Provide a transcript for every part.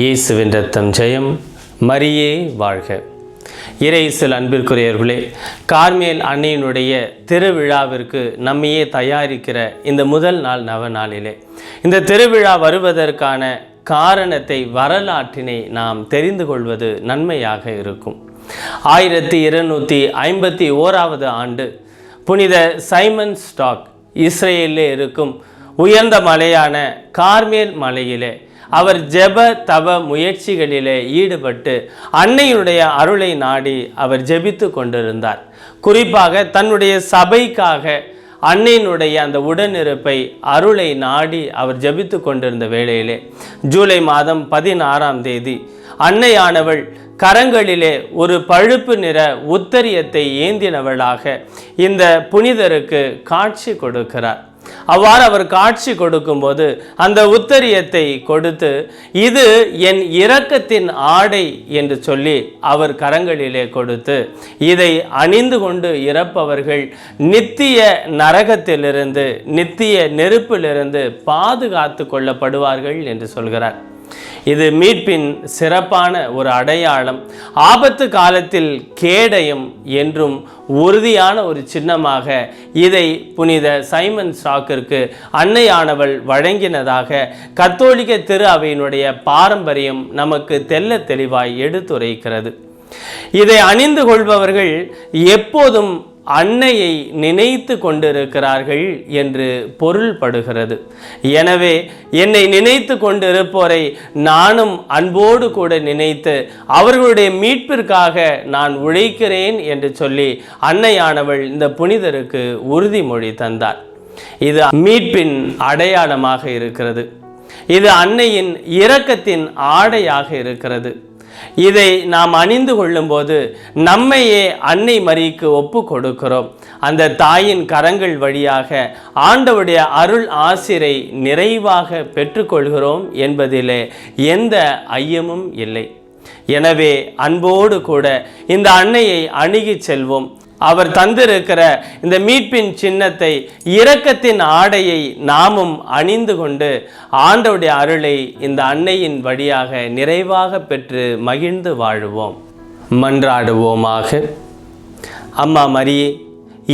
இயேசுவின் ரத்தம் ஜெயம் மரியே வாழ்க. இறைசில் அன்பிற்குரியவர்களே கார்மேல் அன்னையினுடைய திருவிழாவிற்கு நம்மையே தயாரிக்கிற இந்த முதல் நாள் நவ நாளிலே இந்த திருவிழா வருவதற்கான காரணத்தை வரலாற்றினை நாம் தெரிந்து கொள்வது நன்மையாக இருக்கும். ஆயிரத்தி இருநூற்றி ஐம்பத்தி ஓராவது ஆண்டு புனித சைமன் ஸ்டாக் இஸ்ரேலில் இருக்கும் உயர்ந்த மலையான கார்மேல் மலையிலே அவர் ஜெப தவ முயற்சிகளிலே ஈடுபட்டு அன்னையுடைய அருளை நாடி அவர் ஜெபித்து கொண்டிருந்தார். குறிப்பாக தன்னுடைய சபைக்காக அன்னையினுடைய அந்த உடனிருப்பை அருளை நாடி அவர் ஜெபித்து கொண்டிருந்த வேளையிலே ஜூலை மாதம் பதினாறாம் தேதி அன்னையானவள் கரங்களிலே ஒரு பழுப்பு நிற உத்தரியத்தை ஏந்தினவளாக இந்த புனிதருக்கு காட்சி கொடுக்கிறார். அவ்வாறு அவர் காட்சி கொடுக்கும்போது அந்த உத்தரியத்தை கொடுத்து இது என் இரக்கத்தின் ஆடை என்று சொல்லி அவர் கரங்களிலே கொடுத்து இதை அணிந்து கொண்டு இறப்பவர்கள் நித்திய நரகத்திலிருந்து நித்திய நெருப்பிலிருந்து பாதுகாத்து கொள்ளப்படுவார்கள் என்று சொல்கிறார். இது மீட்பின் சிறப்பான ஒரு அடையாளம். ஆபத்து காலத்தில் கேடயம் என்றும் உறுதியான ஒரு சின்னமாக இதை புனித சைமன் ஸ்டாக்கிற்கு அன்னையானவள் வழங்கினதாக கத்தோலிக்க திரு அவையினுடைய பாரம்பரியம் நமக்கு தெல்ல தெளிவாய் எடுத்துரைக்கிறது. இதை அணிந்து கொள்பவர்கள் எப்போதும் அன்னையை நினைத்து கொண்டிருக்கிறார்கள் என்று பொருள்படுகிறது. எனவே என்னை நினைத்து கொண்டிருப்போரை நானும் அன்போடு கூட நினைத்து அவர்களுடைய மீட்பிற்காக நான் உழைக்கிறேன் என்று சொல்லி அன்னையானவள் இந்த புனிதருக்கு உறுதிமொழி தந்தார். இது மீட்பின் அடையாளமாக இருக்கிறது. இது அன்னையின் இரக்கத்தின் ஆடையாக இருக்கிறது. இதை நாம் அணிந்து கொள்ளும்போது நம்மையே அன்னை மரிக்கு ஒப்பு கொடுக்கிறோம். அந்த தாயின் கரங்கள் வழியாக ஆண்டவுடைய அருள் ஆசிரை நிறைவாக பெற்றுக்கொள்கிறோம் என்பதிலே எந்த ஐயமும் இல்லை. எனவே அன்போடு கூட இந்த அன்னையை அணுகிச் செல்வோம். அவர் தந்திருக்கிற இந்த மீட்பின் சின்னத்தை இரக்கத்தின் ஆடையை நாமும் அணிந்து கொண்டு ஆண்டவுடைய அருளை இந்த அன்னையின் வழியாக நிறைவாக பெற்று மகிழ்ந்து வாழுவோம். மன்றாடுவோமாக. அம்மா மரியே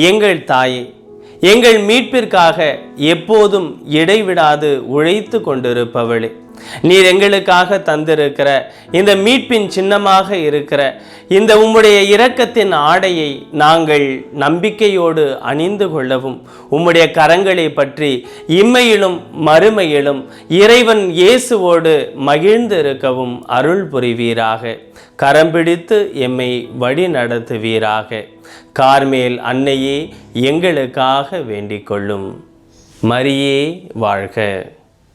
எங்கள் தாயே எங்கள் மீட்பிற்காக எப்போதும் இடைவிடாது உழைத்து கொண்டிருப்பவளே. நீர் எங்களுக்காக தந்திருக்கிற இந்த மீட்பின் சின்னமாக இருக்கிற இந்த உம்முடைய இரக்கத்தின் ஆடையை நாங்கள் நம்பிக்கையோடு அணிந்து கொள்ளவும் உம்முடைய கரங்களை பற்றி இம்மையிலும் மறுமையிலும் இறைவன் இயேசுவோடு மகிழ்ந்து இருக்கவும் அருள் புரிவீராக. கரம் பிடித்து எம்மை வழி நடத்துவீராக. கார்மேல் அன்னையே எங்களுக்காக வேண்டிக் கொள்ளும். மரியே வாழ்க.